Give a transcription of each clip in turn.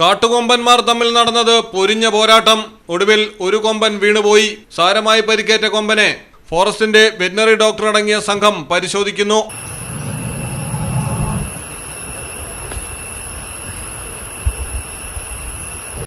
കാട്ടുകൊമ്പന്മാർ തമ്മിൽ നടന്നത് പൊരിഞ്ഞ പോരാട്ടം. ഒടുവിൽ ഒരു കൊമ്പൻ വീണുപോയി. സാരമായി പരിക്കേറ്റ കൊമ്പനെ ഫോറസ്റ്റിന്റെ വെറ്റിനറി ഡോക്ടർ അടങ്ങിയ സംഘം പരിശോധിക്കുന്നു.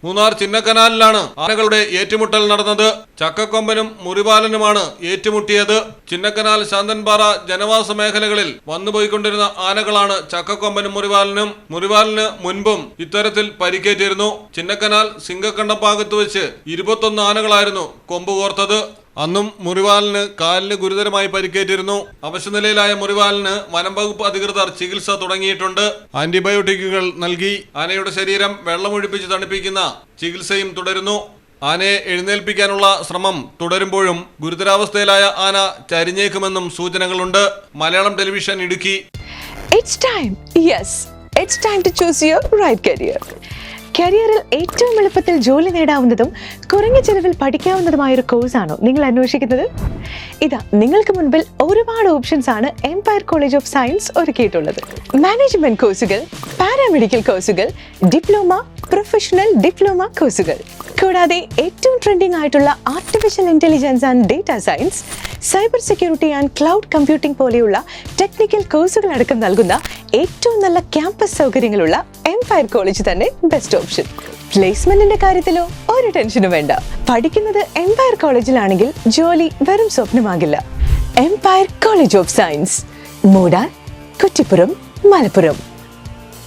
മൂന്നാർ ചിന്നക്കനാലിലാണ് ആനകളുടെ ഏറ്റുമുട്ടൽ നടന്നത്. ചക്കക്കൊമ്പനും മുറിവാലനുമാണ് ഏറ്റുമുട്ടിയത്. ചിന്നക്കനാൽ ശാന്തൻപാറ ജനവാസ മേഖലകളിൽ വന്നുപോയിക്കൊണ്ടിരുന്ന ആനകളാണ് ചക്കക്കൊമ്പനും മുറിവാലനും മുറിവാലിന് മുൻപും ഇത്തരത്തിൽ പരിക്കേറ്റിരുന്നു. ചിന്നക്കനാൽ സിംഗക്കണ്ടം ഭാഗത്ത് വെച്ച് ഇരുപത്തൊന്ന് ആനകളായിരുന്നു കൊമ്പ് കോർത്തത്. അന്നും മുറിവാലിന് കാലിന് ഗുരുതരമായി പരിക്കേറ്റിരുന്നു. അവശനിലയിലായ മുറിവാലിന് വനം വകുപ്പ് അധികൃതർ ചികിത്സ തുടങ്ങിയിട്ടുണ്ട്. ആന്റിബയോട്ടിക്കുകൾ നൽകി. ആനയുടെ ശരീരം വെള്ളമൊഴിപ്പിച്ച് തണുപ്പിക്കുന്ന ചികിത്സയും തുടരുന്നു. ആനയെ എഴുന്നേൽപ്പിക്കാനുള്ള ശ്രമം തുടരുമ്പോഴും ഗുരുതരാവസ്ഥയിലായ ആന ചരിഞ്ഞേക്കുമെന്നും സൂചനകളുണ്ട്. മലയാളം ടെലിവിഷൻ ഇടുക്കി. കരിയറിൽ ഏറ്റവും എളുപ്പത്തിൽ ജോലി നേടാവുന്നതും കുറഞ്ഞ ചെലവിൽ പഠിക്കാവുന്നതുമായ ഒരു കോഴ്സാണോ നിങ്ങൾ അന്വേഷിക്കുന്നത്? ഇതാ നിങ്ങൾക്ക് മുൻപിൽ ഒരുപാട് ഓപ്ഷൻസ് ആണ് എംപയർ കോളേജ് ഓഫ് സയൻസ് ഒരുക്കിയിട്ടുള്ളത്. മാനേജ്മെന്റ് കോഴ്സുകൾ പാരാമെഡിക്കൽ കോഴ്സുകൾ ഡിപ്ലോമ പ്രൊഫഷണൽ ഡിപ്ലോമ കോഴ്സുകൾ കൂടാതെ ഏറ്റവും ട്രെൻഡിംഗ് ആയിട്ടുള്ള artificial intelligence and data science cyber security and cloud computing പോലെയുള്ള ടെക്നിക്കൽ കോഴ്സുകൾ അടക്കം നൽകുന്ന ഏറ്റവും നല്ല ക്യാമ്പസ് സൗകര്യങ്ങളുള്ള എംപയർ കോളേജ് തന്നെ ബെസ്റ്റ് ഓപ്ഷൻ പ്ലേസ്മെന്റിന്റെ കാര്യത്തിലോ ഒരു ടെൻഷനും വേണ്ട. പഠിക്കുന്നത് എംപയർ കോളേജിലാണെങ്കിൽ ജോലി വെറും സ്വപ്നമാകില്ല. Empire college of science Moodal Kuttippuram Malappuram.